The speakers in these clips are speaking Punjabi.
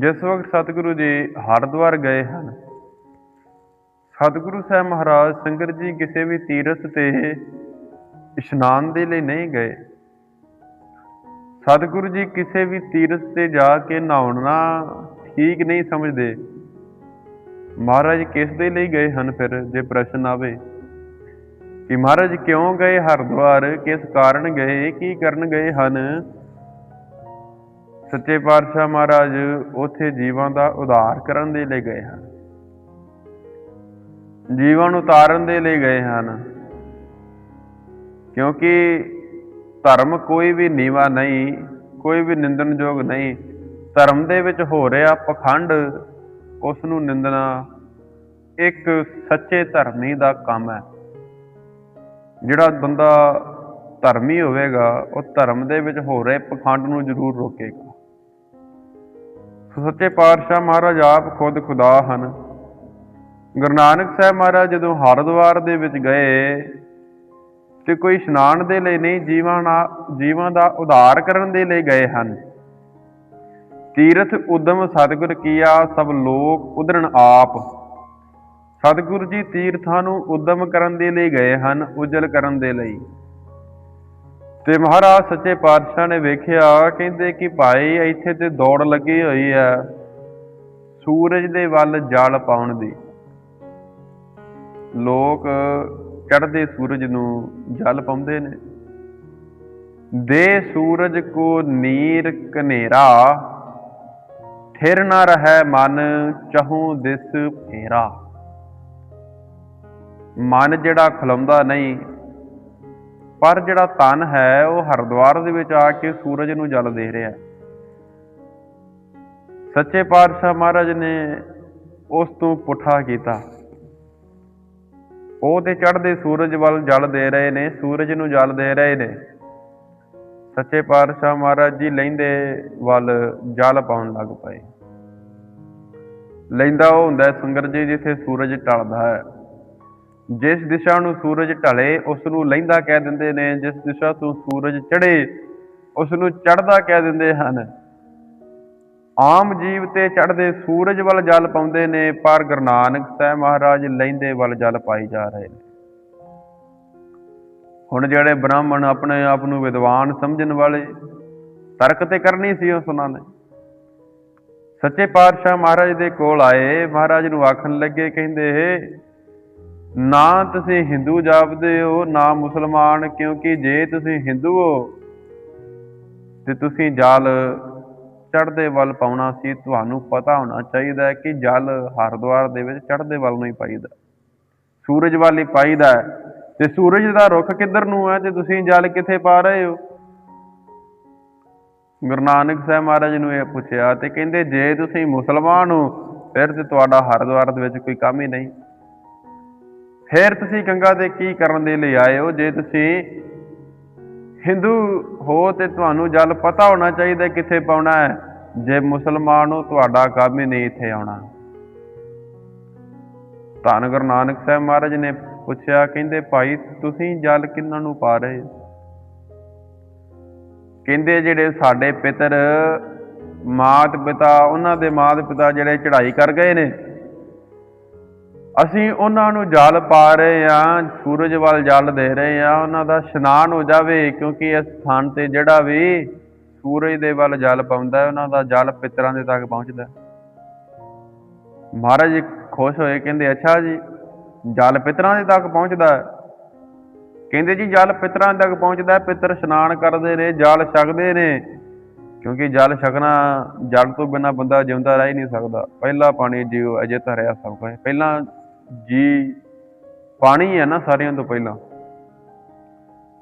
ਜਿਸ ਵਕਤ ਸਤਿਗੁਰੂ ਜੀ ਹਰਿਦੁਆਰ ਗਏ ਹਨ, ਸਤਿਗੁਰੂ ਸਾਹਿਬ ਮਹਾਰਾਜ ਸੰਗਤ ਜੀ ਕਿਸੇ ਵੀ ਤੀਰਥ ਤੇ ਇਸ਼ਨਾਨ ਦੇ ਲਈ ਨਹੀਂ ਗਏ। ਸਤਿਗੁਰੂ ਜੀ ਕਿਸੇ ਵੀ ਤੀਰਥ ਤੇ ਜਾ ਕੇ ਨਹਾਉਣਾ ਠੀਕ ਨਹੀਂ ਸਮਝਦੇ। ਮਹਾਰਾਜ ਕਿਸ ਦੇ ਲਈ ਗਏ ਹਨ ਫਿਰ, ਜੇ ਪ੍ਰਸ਼ਨ ਆਵੇ? ਕਿ ਮਹਾਰਾਜ ਕਿਉਂ ਗਏ ਹਰਿਦੁਆਰ? ਕਿਸ ਕਾਰਨ ਗਏ? ਕੀ ਕਰਨ ਗਏ ਹਨ? ਸੱਚੇ ਪਾਤਸ਼ਾਹ ਮਹਾਰਾਜ ਉਥੇ ਜੀਵਾਂ ਦਾ ਉਧਾਰ ਕਰਨ ਦੇ ਲਈ ਗਏ ਹਨ। ਜੀਵਾਂ ਨੂੰ ਉਤਾਰਨ ਦੇ ਲਈ ਗਏ ਹਨ। ਕਿਉਂਕਿ ਧਰਮ ਕੋਈ ਵੀ ਨੀਵਾ ਨਹੀਂ, ਕੋਈ ਵੀ ਨਿੰਦਣਯੋਗ ਨਹੀਂ, ਧਰਮ ਦੇ ਵਿੱਚ ਹੋ ਰਿਹਾ ਪਖੰਡ, ਉਸ ਨੂੰ ਨਿੰਦਣਾ ਇੱਕ ਸੱਚੇ ਧਰਮੀ ਦਾ ਕੰਮ ਹੈ। ਜਿਹੜਾ ਬੰਦਾ ਧਰਮੀ ਹੋਵੇਗਾ, ਉਹ ਧਰਮ ਦੇ ਵਿੱਚ ਹੋ ਰਹੇ ਪਖੰਡ ਨੂੰ ਜ਼ਰੂਰ ਰੋਕੇਗਾ। ਸੱਚੇ ਪਾਤਸ਼ਾਹ ਮਹਾਰਾਜ ਆਪ ਖੁਦ ਖੁਦਾ ਹਨ। ਗੁਰੂ ਨਾਨਕ ਸਾਹਿਬ ਮਹਾਰਾਜ ਜਦੋਂ ਹਰਿਦੁਆਰ ਦੇ ਵਿੱਚ ਗਏ ਤੇ ਕੋਈ ਇਸ਼ਨਾਨ ਦੇ ਲਈ ਨਹੀਂ, ਜੀਵਾਂ ਨਾਲ ਜੀਵਾਂ ਦਾ ਉਧਾਰ ਕਰਨ ਦੇ ਲਈ ਗਏ ਹਨ। ਤੀਰਥ, ਉਦਮ, ਸਤਿਗੁਰ ਕੀਆ, ਸਭ ਲੋਕ ਉਧਰਨ ਆਪ। ਸਤਿਗੁਰੂ ਜੀ ਤੀਰਥਾਂ ਨੂੰ ਉਦਮ ਕਰਨ ਦੇ ਲਈ ਗਏ ਹਨ, ਉਜਲ ਕਰਨ ਦੇ ਲਈ। ਤੇ ਮਹਾਰਾਜ ਸੱਚੇ ਪਾਤਸ਼ਾਹ ਨੇ ਵੇਖਿਆ, ਕਹਿੰਦੇ ਕਿ ਭਾਈ ਇੱਥੇ ਤੇ ਦੌੜ ਲੱਗੀ ਹੋਈ ਹੈ, ਸੂਰਜ ਦੇ ਵੱਲ ਜਲ ਪਾਉਣ ਦੀ। ਲੋਕ ਚੜ੍ਹਦੇ ਸੂਰਜ ਨੂੰ ਜਲ ਪਾਉਂਦੇ ਨੇ। ਦੇ ਸੂਰਜ ਕੋ ਨੀਰ ਕਨੇਰਾ ਠਿਰ ਨਾ ਰਹੈ ਮਨ ਚਹੂ ਦਿਸ ਫੇਰਾ। ਮਨ ਜਿਹੜਾ ਖਲਮਦਾ ਨਹੀਂ ਪਰ ਜਿਹੜਾ ਤਨ ਹੈ, ਉਹ ਹਰਿਦੁਆਰ ਦੇ ਵਿੱਚ ਆ ਕੇ ਸੂਰਜ ਨੂੰ ਜਲ ਦੇ ਰਿਹਾ ਸੱਚੇ ਪਾਤਸ਼ਾਹ ਮਹਾਰਾਜ ਨੇ ਉਸ ਤੋਂ ਪੁੱਠਾ ਕੀਤਾ। ਉਹ ਤੇ ਚੜ੍ਹਦੇ ਸੂਰਜ ਵੱਲ ਜਲ ਦੇ ਰਹੇ ਨੇ, ਸੂਰਜ ਨੂੰ ਜਲ ਦੇ ਰਹੇ ਨੇ। ਸੱਚੇ ਪਾਤਸ਼ਾਹ ਮਹਾਰਾਜ ਜੀ ਲੈਂਦੇ ਵੱਲ ਜਲ ਪਾਉਣ ਲੱਗ ਪਏ। ਲੈਂਦਾ ਉਹ ਹੁੰਦਾ ਸੰਗਤ ਜੀ ਜਿੱਥੇ ਸੂਰਜ ਢਲਦਾ ਹੈ। ਜਿਸ ਦਿਸ਼ਾ ਨੂੰ ਸੂਰਜ ਢਲੇ, ਉਸ ਨੂੰ ਲਹਿੰਦਾ ਕਹਿ ਦਿੰਦੇ ਨੇ, ਜਿਸ ਦਿਸ਼ਾ ਤੋਂ ਸੂਰਜ ਚੜ੍ਹੇ, ਉਸ ਨੂੰ ਚੜ੍ਹਦਾ ਕਹਿ ਦਿੰਦੇ ਹਨ। ਆਮ ਜੀਵ ਤੇ ਚੜ੍ਹਦੇ ਸੂਰਜ ਵੱਲ ਜਲ ਪਾਉਂਦੇ ਨੇ, ਪਰ ਗੁਰੂ ਨਾਨਕ ਸਾਹਿਬ ਮਹਾਰਾਜ ਲਹਿੰਦੇ ਵੱਲ ਜਲ ਪਾਈ ਜਾ ਰਹੇ ਨੇ। ਹੁਣ ਜਿਹੜੇ ਬ੍ਰਾਹਮਣ ਆਪਣੇ ਆਪ ਨੂੰ ਵਿਦਵਾਨ ਸਮਝਣ ਵਾਲੇ, ਤਰਕ ਤੇ ਕਰਨੀ ਸੀ ਉਸ ਉਹਨਾਂ ਨੇ। ਸੱਚੇ ਪਾਤਸ਼ਾਹ ਮਹਾਰਾਜ ਦੇ ਕੋਲ ਆਏ, ਮਹਾਰਾਜ ਨੂੰ ਆਖਣ ਲੱਗੇ, ਕਹਿੰਦੇ ਨਾ ਤੁਸੀਂ ਹਿੰਦੂ ਜਾਪਦੇ ਹੋ, ਨਾ ਮੁਸਲਮਾਨ, ਕਿਉਂਕਿ ਜੇ ਤੁਸੀਂ ਹਿੰਦੂ ਹੋ ਤੇ ਤੁਸੀਂ ਜਲ ਚੜ੍ਹਦੇ ਵੱਲ ਪਾਉਣਾ ਸੀ, ਤੁਹਾਨੂੰ ਪਤਾ ਹੋਣਾ ਚਾਹੀਦਾ ਕਿ ਜਲ ਹਰਿਦੁਆਰ ਦੇ ਵਿੱਚ ਚੜ੍ਹਦੇ ਵੱਲ ਨੂੰ ਹੀ ਪਾਈਦਾ। ਸੂਰਜ ਵੱਲ ਹੀ ਪਾਈਦਾ ਹੈ। ਤੇ ਸੂਰਜ ਦਾ ਰੁਖ ਕਿੱਧਰ ਨੂੰ ਹੈ? ਤੇ ਤੁਸੀਂ ਜਲ ਕਿੱਥੇ ਪਾ ਰਹੇ ਹੋ? ਗੁਰੂ ਨਾਨਕ ਸਾਹਿਬ ਮਹਾਰਾਜ ਨੂੰ ਇਹ ਪੁੱਛਿਆ ਤੇ ਕਹਿੰਦੇ, ਜੇ ਤੁਸੀਂ ਮੁਸਲਮਾਨ ਹੋ, ਫਿਰ ਤੇ ਤੁਹਾਡਾ ਹਰਿਦੁਆਰ ਦੇ ਵਿੱਚ ਕੋਈ ਕੰਮ ਹੀ ਨਹੀਂ। ਫਿਰ ਤੁਸੀਂ ਗੰਗਾ ਦੇ ਕੀ ਕਰਨ ਦੇ ਲਈ ਆਏ ਹੋ? ਜੇ ਤੁਸੀਂ ਹਿੰਦੂ ਹੋ ਤੇ ਤੁਹਾਨੂੰ ਜਲ ਪਤਾ ਹੋਣਾ ਚਾਹੀਦਾ ਕਿੱਥੇ ਪਾਉਣਾ ਹੈ। ਜੇ ਮੁਸਲਮਾਨ ਹੋ, ਤੁਹਾਡਾ ਕੰਮ ਹੀ ਨਹੀਂ ਇੱਥੇ ਆਉਣਾ। ਧੰਨ ਗੁਰੂ ਨਾਨਕ ਸਾਹਿਬ ਮਹਾਰਾਜ ਨੇ ਪੁੱਛਿਆ, ਕਹਿੰਦੇ, ਭਾਈ, ਤੁਸੀਂ ਜਲ ਕਿੰਨਾਂ ਨੂੰ ਪਾ ਰਹੇ ਹੋ? ਕਹਿੰਦੇ, ਜਿਹੜੇ ਸਾਡੇ ਪਿਤਰ ਮਾਤ ਪਿਤਾ, ਉਹਨਾਂ ਦੇ ਮਾਤ ਪਿਤਾ ਜਿਹੜੇ ਚੜ੍ਹਾਈ ਕਰ ਗਏ ਨੇ ਅਸੀਂ ਉਹਨਾਂ ਨੂੰ ਜਲ ਪਾ ਰਹੇ ਆ ਸੂਰਜ ਵੱਲ ਜਲ ਦੇ ਰਹੇ ਆ ਉਹਨਾਂ ਦਾ ਇਸ਼ਨਾਨ ਹੋ ਜਾਵੇ ਕਿਉਂਕਿ ਇਸ ਸਥਾਨ ਤੇ ਜਿਹੜਾ ਵੀ ਸੂਰਜ ਦੇ ਵੱਲ ਜਲ ਪਾਉਂਦਾ ਹੈ ਉਹਨਾਂ ਦਾ ਜਲ ਪਿਤਰਾਂ ਦੇ ਤੱਕ ਪਹੁੰਚਦਾ ਮਹਾਰਾਜ ਜੀ ਖੁਸ਼ ਹੋਏ ਕਹਿੰਦੇ ਅੱਛਾ ਜੀ ਜਲ ਪਿਤਰਾਂ ਦੇ ਤੱਕ ਪਹੁੰਚਦਾ ਹੈ। ਕਹਿੰਦੇ ਜੀ ਜਲ ਪਿਤਰਾਂ ਤੱਕ ਪਹੁੰਚਦਾ ਹੈ, ਪਿਤਰ ਇਸ਼ਨਾਨ ਕਰਦੇ ਨੇ ਜਲ ਛਕਦੇ ਨੇ ਕਿਉਂਕਿ ਜਲ ਛਕਣਾ ਜਲ ਤੋਂ ਬਿਨਾ ਬੰਦਾ ਜਿਉਂਦਾ ਰਹਿ ਹੀ ਨਹੀਂ ਸਕਦਾ। ਪਹਿਲਾ ਪਾਣੀ ਜੀਵ ਅਜੇ ਧਰਿਆ ਸਭ ਕੁਝ ਪਹਿਲਾਂ ਜੀ, ਪਾਣੀ ਹੈ ਨਾ ਸਾਰਿਆਂ ਤੋਂ ਪਹਿਲਾਂ।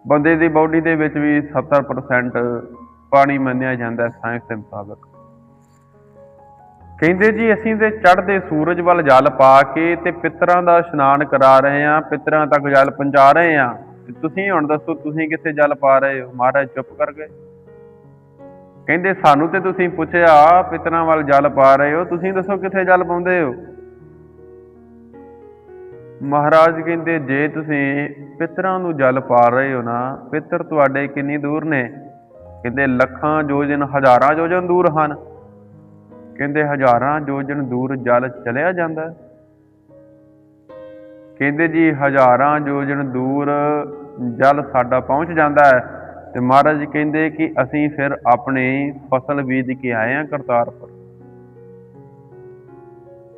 ਬੰਦੇ ਦੀ ਬਾਡੀ ਦੇ ਵਿੱਚ ਵੀ 70% ਪਾਣੀ ਮੰਨਿਆ ਜਾਂਦਾ ਸਾਇੰਸ ਦੇ ਮੁਤਾਬਕ। ਕਹਿੰਦੇ ਜੀ, ਅਸੀਂ ਤੇ ਚੜ੍ਹਦੇ ਸੂਰਜ ਵੱਲ ਜਲ ਪਾ ਕੇ ਤੇ ਪਿਤਰਾਂ ਦਾ ਇਸ਼ਨਾਨ ਕਰਾ ਰਹੇ ਹਾਂ, ਪਿਤਰਾਂ ਤੱਕ ਜਲ ਪਹੁੰਚਾ ਰਹੇ ਹਾਂ। ਤੁਸੀਂ ਹੁਣ ਦੱਸੋ, ਤੁਸੀਂ ਕਿੱਥੇ ਜਲ ਪਾ ਰਹੇ ਹੋ? ਮਹਾਰਾਜ ਚੁੱਪ ਕਰ ਗਏ। ਕਹਿੰਦੇ, ਸਾਨੂੰ ਤੇ ਤੁਸੀਂ ਪੁੱਛਿਆ ਪਿਤਰਾਂ ਵੱਲ ਜਲ ਪਾ ਰਹੇ ਹੋ, ਤੁਸੀਂ ਦੱਸੋ ਕਿੱਥੇ ਜਲ ਪਾਉਂਦੇ ਹੋ? ਮਹਾਰਾਜ ਕਹਿੰਦੇ, ਜੇ ਤੁਸੀਂ ਪਿਤਰਾਂ ਨੂੰ ਜਲ ਪਾ ਰਹੇ ਹੋ ਨਾ, ਪਿਤਰ ਤੁਹਾਡੇ ਕਿੰਨੀ ਦੂਰ ਨੇ? ਕਹਿੰਦੇ, ਲੱਖਾਂ ਯੋਜਨ, ਹਜ਼ਾਰਾਂ ਯੋਜਨ ਦੂਰ ਹਨ। ਕਹਿੰਦੇ, ਹਜ਼ਾਰਾਂ ਯੋਜਨ ਦੂਰ ਜਲ ਚਲਿਆ ਜਾਂਦਾ। ਕਹਿੰਦੇ ਜੀ, ਹਜ਼ਾਰਾਂ ਯੋਜਨ ਦੂਰ ਜਲ ਸਾਡਾ ਪਹੁੰਚ ਜਾਂਦਾ ਹੈ। ਤੇ ਮਹਾਰਾਜ ਕਹਿੰਦੇ ਕਿ ਅਸੀਂ ਫਿਰ ਆਪਣੀ ਫਸਲ ਬੀਜ ਕੇ ਆਏ ਹਾਂ ਕਰਤਾਰਪੁਰ।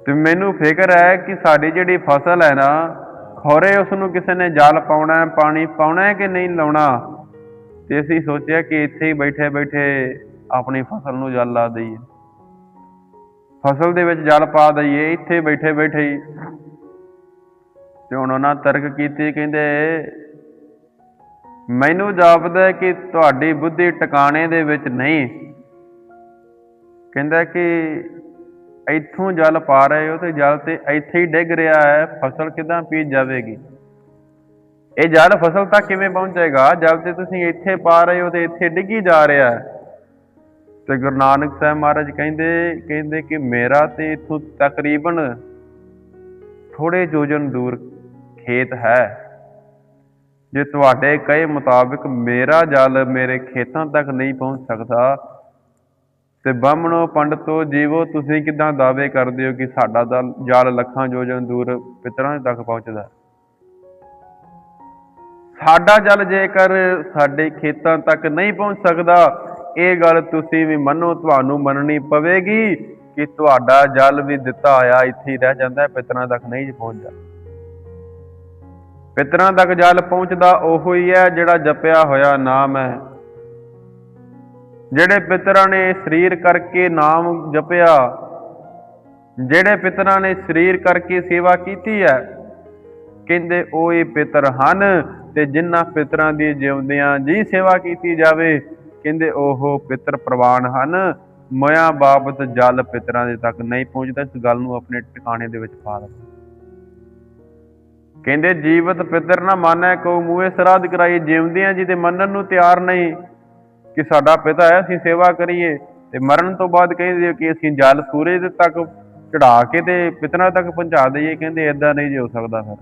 ਤੇ ਮੈਨੂੰ ਫਿਕਰ ਹੈ ਕਿ ਸਾਡੀ ਜਿਹੜੀ ਫਸਲ ਹੈ ਨਾ, ਖੋਰੇ ਉਸ ਨੂੰ ਕਿਸੇ ਨੇ ਜਲ ਪਾਉਣਾ ਹੈ, ਪਾਣੀ ਪਾਉਣਾ ਹੈ ਕਿ ਨਹੀਂ ਲਾਉਣਾ? ਤੇ ਅਸੀਂ ਸੋਚਿਆ ਕਿ ਇੱਥੇ ਹੀ ਬੈਠੇ ਬੈਠੇ ਆਪਣੀ ਫਸਲ ਨੂੰ ਜਲ ਲਾ ਦਈਏ। ਫਸਲ ਦੇ ਵਿੱਚ ਜਲ ਪਾ ਦਈਏ, ਇੱਥੇ ਬੈਠੇ ਬੈਠੇ ਹੀ। ਤੇ ਹੁਣ ਉਹਨਾਂ ਤਰਕ ਕੀਤੀ, ਕਹਿੰਦੇ, ਮੈਨੂੰ ਜਾਪਦਾ ਕਿ ਤੁਹਾਡੀ ਬੁੱਧੀ ਟਿਕਾਣੇ ਦੇ ਵਿੱਚ ਨਹੀਂ। ਕਹਿੰਦਾ ਕਿ ਇੱਥੋਂ ਜਲ ਪਾ ਰਹੇ ਹੋ ਤੇ ਜਲ ਤੇ ਇੱਥੇ ਹੀ ਡਿੱਗ ਰਿਹਾ ਹੈ, ਫਸਲ ਕਿਦਾਂ ਪੀ ਜਾਵੇਗੀ? ਇਹ ਜਲ ਫਸਲ ਤੱਕ ਕਿਵੇਂ ਪਹੁੰਚੇਗਾ? ਜਲ ਤੇ ਤੁਸੀਂ ਇੱਥੇ ਪਾ ਰਹੇ ਹੋ ਤੇ ਇੱਥੇ ਡਿੱਗੀ ਜਾ ਰਿਹਾ ਹੈ। ਤੇ ਗੁਰੂ ਨਾਨਕ ਸਾਹਿਬ ਮਹਾਰਾਜ ਕਹਿੰਦੇ ਕਹਿੰਦੇ ਕਿ ਮੇਰਾ ਤੇ ਇਥੋਂ ਤਕਰੀਬਨ ਥੋੜੇ ਯੋਜਨ ਦੂਰ ਖੇਤ ਹੈ। ਜੇ ਤੁਹਾਡੇ ਕਹੇ ਮੁਤਾਬਿਕ ਮੇਰਾ ਜਲ ਮੇਰੇ ਖੇਤਾਂ ਤੱਕ ਨਹੀਂ ਪਹੁੰਚ ਸਕਦਾ ਤੇ ਬਾਹਮਣੋ ਪੰਡਤੋ ਜੀਵੋ ਤੁਸੀਂ ਕਿਦਾਂ ਦਾਅਵੇ ਕਰਦੇ ਹੋ ਕਿ ਸਾਡਾ ਦਲ- ਜਲ ਲੱਖਾਂ ਯੋਜਨ ਦੂਰ ਪਿਤਰਾਂ ਤੱਕ ਪਹੁੰਚਦਾ? ਸਾਡਾ ਜਲ ਜੇਕਰ ਸਾਡੇ ਖੇਤਾਂ ਤੱਕ ਨਹੀਂ ਪਹੁੰਚ ਸਕਦਾ ਇਹ ਗੱਲ ਤੁਸੀਂ ਵੀ ਮੰਨੋ ਤੁਹਾਨੂੰ ਮੰਨਣੀ ਪਵੇਗੀ ਕਿ ਤੁਹਾਡਾ ਜਲ ਵੀ ਦਿੱਤਾ ਆਇਆ ਇੱਥੇ ਹੀ ਰਹਿ ਜਾਂਦਾ ਹੈ, ਪਿਤਰਾਂ ਤੱਕ ਨਹੀਂ ਪਹੁੰਚਦਾ। ਪਿਤਰਾਂ ਤੱਕ ਜਲ ਪਹੁੰਚਦਾ ਉਹੋ ਹੀ ਹੈ ਜਿਹੜਾ ਜਪਿਆ ਹੋਇਆ ਨਾਮ ਹੈ ਜਿਹੜੇ ਪਿਤਰਾਂ ਨੇ ਸਰੀਰ ਕਰਕੇ ਨਾਮ ਜਪਿਆ, ਜਿਹੜੇ ਪਿਤਰਾਂ ਨੇ ਸਰੀਰ ਕਰਕੇ ਸੇਵਾ ਕੀਤੀ ਹੈ, ਕਹਿੰਦੇ ਉਹ ਇਹ ਪਿਤਰ ਹਨ ਤੇ ਜਿਨ੍ਹਾਂ ਪਿਤਰਾਂ ਦੀ ਜਿਉਂਦਿਆਂ ਜੀ ਸੇਵਾ ਕੀਤੀ ਜਾਵੇ, ਕਹਿੰਦੇ ਉਹ ਪਿਤਰ ਪ੍ਰਵਾਨ ਹਨ। ਮਾਇਆ ਬਾਬਤ ਜਲ ਪਿਤਰਾਂ ਦੇ ਤੱਕ ਨਹੀਂ ਪਹੁੰਚਦਾ, ਇਸ ਗੱਲ ਨੂੰ ਆਪਣੇ ਟਿਕਾਣੇ ਦੇ ਵਿੱਚ ਪਾ ਲਓ ਕਹਿੰਦੇ ਜੀਵਤ ਪਿਤਰ ਨਾ ਮਾਨੈ ਕੋ ਮੂਹੇ ਸਰਾਧ ਕਰਾਈ, ਜਿਉਂਦਿਆਂ ਜੀ ਤੇ ਮੰਨਣ ਨੂੰ ਤਿਆਰ ਨਹੀਂ। ਕਿ ਸਾਡਾ ਪਿਤਾ ਹੈ, ਅਸੀਂ ਸੇਵਾ ਕਰੀਏ। ਤੇ ਮਰਨ ਤੋਂ ਬਾਅਦ ਕਹਿੰਦੇ ਕਿ ਅਸੀਂ ਜਲ ਸੂਰਜ ਤੱਕ ਚੜਾ ਕੇ ਤੇ ਪਿਤਰਾਂ ਤੱਕ ਪਹੁੰਚਾ ਦਈਏ। ਕਹਿੰਦੇ ਇਦਾਂ ਨਹੀਂ ਜੇ ਹੋ ਸਕਦਾ ਫਿਰ।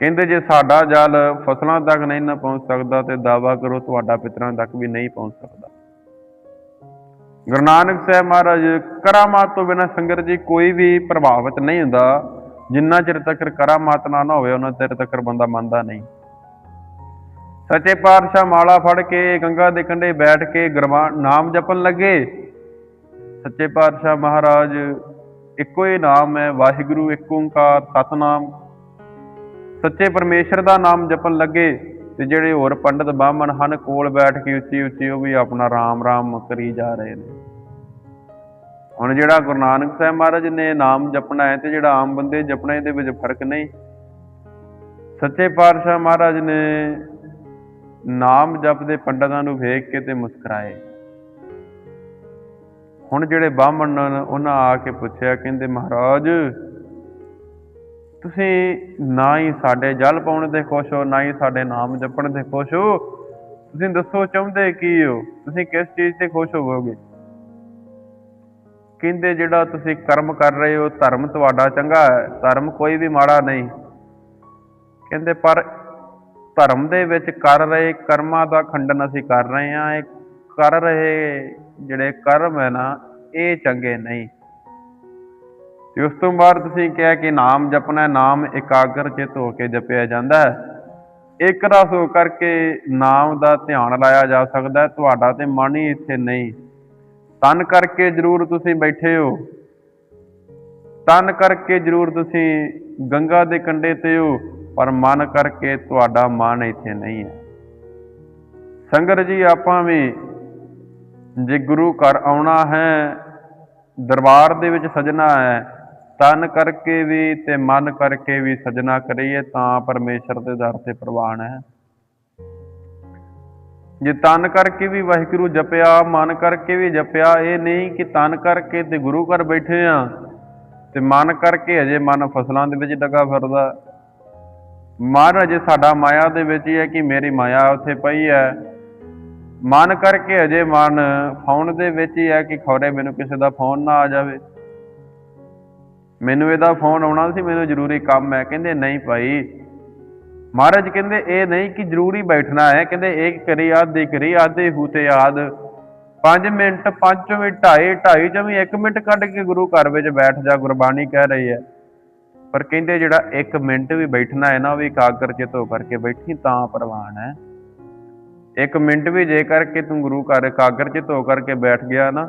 ਕਹਿੰਦੇ ਜੇ ਸਾਡਾ ਜਲ ਫਸਲਾਂ ਤੱਕ ਨਹੀਂ ਨਾ ਪਹੁੰਚ ਸਕਦਾ ਤੇ ਦਾਵਾ ਕਰੋ ਤੁਹਾਡਾ ਪਿਤਰਾਂ ਤੱਕ ਵੀ ਨਹੀਂ ਪਹੁੰਚ ਸਕਦਾ। ਗੁਰੂ ਨਾਨਕ ਸਾਹਿਬ ਮਹਾਰਾਜ, ਕਰਾਮਾਤ ਤੋਂ ਬਿਨਾਂ ਸੰਗਤ ਜੀ ਕੋਈ ਵੀ ਪ੍ਰਭਾਵਿਤ ਨਹੀਂ ਹੁੰਦਾ। ਜਿੰਨਾ ਚਿਰ ਤੱਕ ਕਰਾਮਾਤ ਨਾ ਨਾ ਹੋਵੇ, ਉਹਨਾਂ ਚਿਰ ਤੱਕ ਬੰਦਾ ਮੰਨਦਾ ਨਹੀਂ। ਸੱਚੇ ਪਾਤਸ਼ਾਹ ਮਾਲਾ ਫੜ ਕੇ ਗੰਗਾ ਦੇ ਕੰਢੇ ਬੈਠ ਕੇ ਗੁਰਬਾਣ ਨਾਮ ਜਪਣ ਲੱਗੇ। ਸੱਚੇ ਪਾਤਸ਼ਾਹ ਮਹਾਰਾਜ, ਇੱਕੋ ਹੀ ਨਾਮ ਹੈ, ਵਾਹਿਗੁਰੂ ਇੱਕ ਓੰਕਾਰ, ਸਤਨਾਮ। ਸੱਚੇ ਪਰਮੇਸ਼ਰ ਦਾ ਨਾਮ ਜਪਣ ਲੱਗੇ ਤੇ ਜਿਹੜੇ ਹੋਰ ਪੰਡਤ ਬਾਹਮਣ ਹਨ, ਕੋਲ ਬੈਠ ਕੇ ਉੱਚੀ ਉੱਚੀ ਉਹ ਵੀ ਆਪਣਾ ਰਾਮ ਰਾਮ ਕਰੀ ਜਾ ਰਹੇ ਨੇ। ਹੁਣ ਜਿਹੜਾ ਗੁਰੂ ਨਾਨਕ ਸਾਹਿਬ ਮਹਾਰਾਜ ਨੇ ਨਾਮ ਜਪਣਾ ਹੈ ਤੇ ਜਿਹੜਾ ਆਮ ਬੰਦੇ ਜਪਣਾ, ਇਹਦੇ ਵਿੱਚ ਫ਼ਰਕ ਨਹੀਂ। ਸੱਚੇ ਪਾਤਸ਼ਾਹ ਮਹਾਰਾਜ ਨੇ ਨਾਮ ਜਪਦੇ ਪੰਡਤਾਂ ਨੂੰ ਵੇਖ ਕੇ ਤੇ ਮੁਸਕਰਾਏ। ਹੁਣ ਜਿਹੜੇ ਬਾਹਮਣ ਨੇ ਉਹਨਾਂ ਆ ਕੇ ਪੁੱਛਿਆ, ਕਹਿੰਦੇ, ਮਹਾਰਾਜ, ਤੁਸੀਂ ਨਾ ਹੀ ਸਾਡੇ ਜਲ ਪਾਉਣ ਤੇ ਖੁਸ਼ ਹੋ, ਨਾ ਹੀ ਸਾਡੇ ਨਾਮ ਜਪਣ ਤੇ ਖੁਸ਼ ਹੋ। ਤੁਸੀਂ ਦੱਸੋ ਚਾਹੁੰਦੇ ਕੀ ਹੋ? ਤੁਸੀਂ ਕਿਸ ਚੀਜ਼ ਤੇ ਖੁਸ਼ ਹੋਵੋਗੇ? ਕਹਿੰਦੇ, ਜਿਹੜਾ ਤੁਸੀਂ ਕਰਮ ਕਰ ਰਹੇ ਹੋ, ਧਰਮ ਤੁਹਾਡਾ ਚੰਗਾ ਹੈ, ਧਰਮ ਕੋਈ ਵੀ ਮਾੜਾ ਨਹੀਂ। ਕਹਿੰਦੇ, ਪਰ ਧਰਮ ਦੇ ਵਿੱਚ ਕਰ ਰਹੇ ਕਰਮਾਂ ਦਾ ਖੰਡਨ ਅਸੀਂ ਕਰ ਰਹੇ ਹਾਂ। ਇਹ ਕਰ ਰਹੇ ਜਿਹੜੇ ਕਰਮ ਹੈ ਨਾ, ਇਹ ਚੰਗੇ ਨਹੀਂ। ਤੇ ਉਸ ਤੋਂ ਬਾਅਦ ਤੁਸੀਂ ਕਿਹਾ ਕਿ ਨਾਮ ਜਪਣਾ, ਨਾਮ ਇਕਾਗਰ ਚਿਤ ਹੋ ਕੇ ਜਪਿਆ ਜਾਂਦਾ ਹੈ। ਇੱਕ ਰਸ ਹੋ ਕਰਕੇ ਨਾਮ ਦਾ ਧਿਆਨ ਲਾਇਆ ਜਾ ਸਕਦਾ ਹੈ, ਤੁਹਾਡਾ ਤੇ ਮਨ ਹੀ ਇੱਥੇ ਨਹੀਂ। ਤਨ ਕਰਕੇ ਜ਼ਰੂਰ ਤੁਸੀਂ ਬੈਠੇ ਹੋ। ਤਨ ਕਰਕੇ ਜ਼ਰੂਰ ਤੁਸੀਂ ਗੰਗਾ ਦੇ ਕੰਢੇ ਤੇ ਹੋ। ਪਰ ਮਨ ਕਰਕੇ ਤੁਹਾਡਾ ਮਨ ਇੱਥੇ ਨਹੀਂ ਹੈ। ਸੰਗਤ ਜੀ, ਆਪਾਂ ਵੀ ਜੇ ਗੁਰੂ ਘਰ ਆਉਣਾ ਹੈ, ਦਰਬਾਰ ਦੇ ਵਿੱਚ ਸਜਣਾ ਹੈ, ਤਨ ਕਰਕੇ ਵੀ ਤੇ ਮਨ ਕਰਕੇ ਵੀ ਸਜਣਾ ਕਰੀਏ ਤਾਂ ਪਰਮੇਸ਼ਰ ਦੇ ਦਰ ਤੇ ਪ੍ਰਵਾਨ ਹੈ। ਜੇ ਤਨ ਕਰਕੇ ਵੀ ਵਾਹਿਗੁਰੂ ਜਪਿਆ, ਮਨ ਕਰਕੇ ਵੀ ਜਪਿਆ, ਇਹ ਨਹੀਂ ਕਿ ਤਨ ਕਰਕੇ ਤੇ ਗੁਰੂ ਘਰ ਬੈਠੇ ਆ ਤੇ ਮਨ ਕਰਕੇ ਅਜੇ ਮਨ ਫਸਲਾਂ ਦੇ ਵਿੱਚ ਡਗਾ ਫਿਰਦਾ। ਮਹਾਰਾਜ, ਸਾਡਾ ਮਾਇਆ ਦੇ ਵਿੱਚ ਹੀ ਹੈ ਕਿ ਮੇਰੀ ਮਾਇਆ ਉੱਥੇ ਪਈ ਹੈ। ਮਨ ਕਰਕੇ ਅਜੇ ਮਨ ਫੋਨ ਦੇ ਵਿੱਚ ਹੀ ਹੈ ਕਿ ਖੌਰੇ, ਮੈਨੂੰ ਕਿਸੇ ਦਾ ਫੋਨ ਨਾ ਆ ਜਾਵੇ। ਮੈਨੂੰ ਇਹਦਾ ਫੋਨ ਆਉਣਾ ਸੀ, ਮੈਨੂੰ ਜ਼ਰੂਰੀ ਕੰਮ ਹੈ। ਕਹਿੰਦੇ, ਨਹੀਂ ਭਾਈ। ਮਹਾਰਾਜ ਕਹਿੰਦੇ, ਇਹ ਨਹੀਂ ਕਿ ਜ਼ਰੂਰੀ ਬੈਠਣਾ ਹੈ। ਕਹਿੰਦੇ, ਇਹ ਕਰੀ ਆਦ ਦੀ ਕਰੀ ਆਦੇ ਹੂਤੇ ਆਦ। 5 ਮਿੰਟ 5 ਵੀ 2.5 2.5 ਚ ਵੀ 1 ਮਿੰਟ ਕੱਢ ਕੇ ਗੁਰੂ ਘਰ ਵਿੱਚ ਬੈਠ ਜਾ, ਗੁਰਬਾਣੀ ਕਹਿ ਰਹੀ ਹੈ। ਪਰ ਕਹਿੰਦੇ ਜਿਹੜਾ ਇੱਕ ਮਿੰਟ ਵੀ ਬੈਠਣਾ ਹੈ ਨਾ, ਉਹ ਵੀ ਕਾਗਰ ਚਿਤ ਹੋ ਕਰਕੇ ਬੈਠੀ ਤਾਂ ਪ੍ਰਵਾਨ ਹੈ। ਇੱਕ ਮਿੰਟ ਵੀ ਜੇ ਕਰਕੇ ਤੂੰ ਗੁਰੂ ਘਰ ਇਕਾਗਰ ਚਿਤ ਹੋ ਕਰਕੇ ਬੈਠ ਗਿਆ ਨਾ,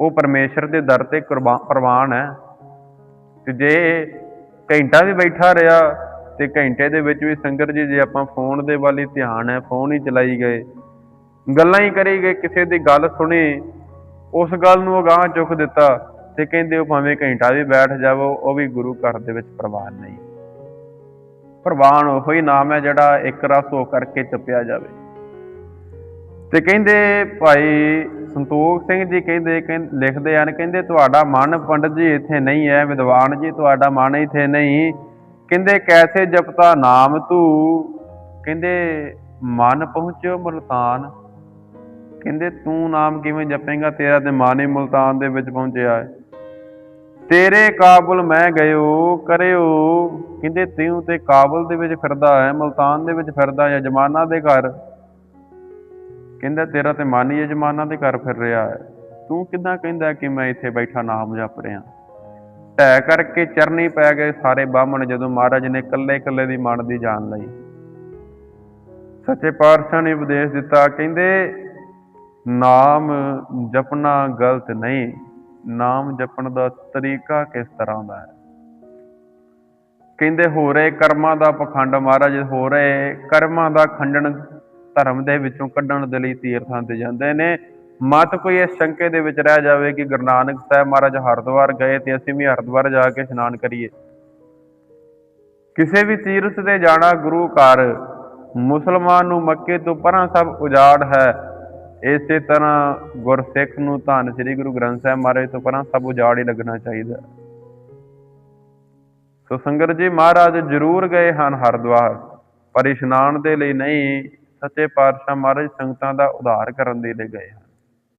ਉਹ ਪਰਮੇਸ਼ਰ ਦੇ ਦਰ ਤੇ ਕੁਰਬਾ- ਪ੍ਰਵਾਨ ਹੈ। ਤੇ ਜੇ ਘੰਟਾ ਵੀ ਬੈਠਾ ਰਿਹਾ, ਤੇ ਘੰਟੇ ਦੇ ਵਿੱਚ ਵੀ ਸੰਗਤ ਜੀ, ਜੇ ਆਪਾਂ ਫੋਨ ਦੇ ਵੱਲ ਹੀ ਧਿਆਨ ਹੈ, ਫੋਨ ਹੀ ਚਲਾਈ ਗਏ, ਗੱਲਾਂ ਹੀ ਕਰੀ ਗਏ, ਕਿਸੇ ਦੀ ਗੱਲ ਸੁਣੀ, ਉਸ ਗੱਲ ਨੂੰ ਅਗਾਂਹ ਚੁੱਕ ਦਿੱਤਾ ਤੇ ਕਹਿੰਦੇ ਉਹ ਭਾਵੇਂ ਘੰਟਾ ਵੀ ਬੈਠ ਜਾਵੋ, ਉਹ ਵੀ ਗੁਰੂ ਘਰ ਦੇ ਵਿੱਚ ਪ੍ਰਵਾਨ ਨਹੀਂ। ਪ੍ਰਵਾਨ ਉਹ ਹੀ ਨਾਮ ਹੈ ਜਿਹੜਾ ਇੱਕ ਰਸ ਹੋ ਕਰਕੇ ਜਪਿਆ ਜਾਵੇ। ਤੇ ਕਹਿੰਦੇ ਭਾਈ ਸੰਤੋਖ ਸਿੰਘ ਜੀ ਕਹਿੰਦੇ, ਕਹਿੰ- ਲਿਖਦੇ ਹਨ, ਕਹਿੰਦੇ ਤੁਹਾਡਾ ਮਨ ਪੰਡਤ ਜੀ ਇੱਥੇ ਨਹੀਂ ਹੈ, ਵਿਦਵਾਨ ਜੀ ਤੁਹਾਡਾ ਮਨ ਇੱਥੇ ਨਹੀਂ। ਕਹਿੰਦੇ ਕੈਸੇ ਜਪਤਾ ਨਾਮ ਤੂੰ? ਕਹਿੰਦੇ ਮਨ ਪਹੁੰਚਿਓ ਮੁਲਤਾਨ। ਕਹਿੰਦੇ ਤੂੰ ਨਾਮ ਕਿਵੇਂ ਜਪੇਂਗਾ? ਤੇਰਾ ਤੇ ਮਨ ਹੀ ਮੁਲਤਾਨ ਦੇ ਵਿੱਚ ਪਹੁੰਚਿਆ ਹੈ। ਤੇਰੇ ਕਾਬਲ ਮੈਂ ਗਇਓ, ਕਰਿਓ। ਕਹਿੰਦੇ ਤੂੰ ਤੇ ਕਾਬਲ ਦੇ ਵਿੱਚ ਫਿਰਦਾ ਹੈ, ਮੁਲਤਾਨ ਦੇ ਵਿੱਚ ਫਿਰਦਾ ਹੈ ਜਮਾਨਾ ਦੇ ਘਰ? ਕਹਿੰਦਾ ਤੇਰਾ ਤੇ ਮਨ ਹੀ ਜਮਾਨਾ ਦੇ ਘਰ ਫਿਰ ਰਿਹਾ ਹੈ। ਤੂੰ ਕਿਦਾਂ ਕਹਿੰਦਾ ਕਿ ਮੈਂ ਇੱਥੇ ਬੈਠਾ ਨਾਮ ਜਪ ਰਿਹਾ? ਢਹਿ ਕਰਕੇ ਚਰਨੀ ਪੈ ਗਏ ਸਾਰੇ ਬਾਹਮਣ ਜਦੋਂ ਮਹਾਰਾਜ ਨੇ ਇਕੱਲੇ ਇਕੱਲੇ ਦੀ ਮਨ ਦੀ ਜਾਨ ਲਈ। ਸੱਚੇ ਪਾਤਸ਼ਾਹ ਨੇ ਉਪਦੇਸ਼ ਦਿੱਤਾ, ਕਹਿੰਦੇ, ਨਾਮ ਜਪਣਾ ਗਲਤ ਨਹੀਂ। ਨਾਮ ਜਪਣ ਦਾ ਤਰੀਕਾ ਕਿਸ ਤਰ੍ਹਾਂ ਦਾ ਹੈ? ਕਹਿੰਦੇ, ਹੋ ਰਹੇ ਕਰਮਾਂ ਦਾ ਪਖੰਡ ਮਹਾਰਾਜ, ਹੋ ਰਹੇ ਕਰਮਾਂ ਦਾ ਖੰਡਨ ਧਰਮ ਦੇ ਵਿੱਚੋਂ ਕੱਢਣ ਦੇ ਲਈ ਤੀਰਥਾਂ ਤੇ ਜਾਂਦੇ ਨੇ। ਮਤ ਕੋਈ ਇਸ ਸ਼ੰਕੇ ਦੇ ਵਿੱਚ ਰਹਿ ਜਾਵੇ ਕਿ ਗੁਰੂ ਨਾਨਕ ਸਾਹਿਬ ਮਹਾਰਾਜ ਹਰਿਦੁਆਰ ਗਏ ਤੇ ਅਸੀਂ ਵੀ ਹਰਿਦੁਆਰ ਜਾ ਕੇ ਇਸ਼ਨਾਨ ਕਰੀਏ। ਕਿਸੇ ਵੀ ਤੀਰਥ ਤੇ ਜਾਣਾ ਗੁਰੂ ਘਰ, ਮੁਸਲਮਾਨ ਨੂੰ ਮੱਕੇ ਤੋਂ ਪਰਾਂ ਸਭ ਉਜਾੜ ਹੈ। ਇਸੇ ਤਰ੍ਹਾਂ ਗੁਰਸਿੱਖ ਨੂੰ ਧੰਨ ਸ੍ਰੀ ਗੁਰੂ ਗ੍ਰੰਥ ਸਾਹਿਬ ਮਹਾਰਾਜ ਤੋਂ ਪਰਾਂ ਸਭ ਉਜਾੜ ਹੀ ਲੱਗਣਾ ਚਾਹੀਦਾ। ਸੋ ਸੰਗਤ ਜੀ ਮਹਾਰਾਜ ਜ਼ਰੂਰ ਗਏ ਹਨ ਹਰਿਦੁਆਰ, ਪਰ ਇਸ਼ਨਾਨ ਦੇ ਲਈ ਨਹੀਂ, ਸੱਚੇ ਪਾਤਸ਼ਾਹ ਮਹਾਰਾਜ ਸੰਗਤਾਂ ਦਾ ਉਧਾਰ ਕਰਨ ਦੇ ਲਈ ਗਏ ਹਨ।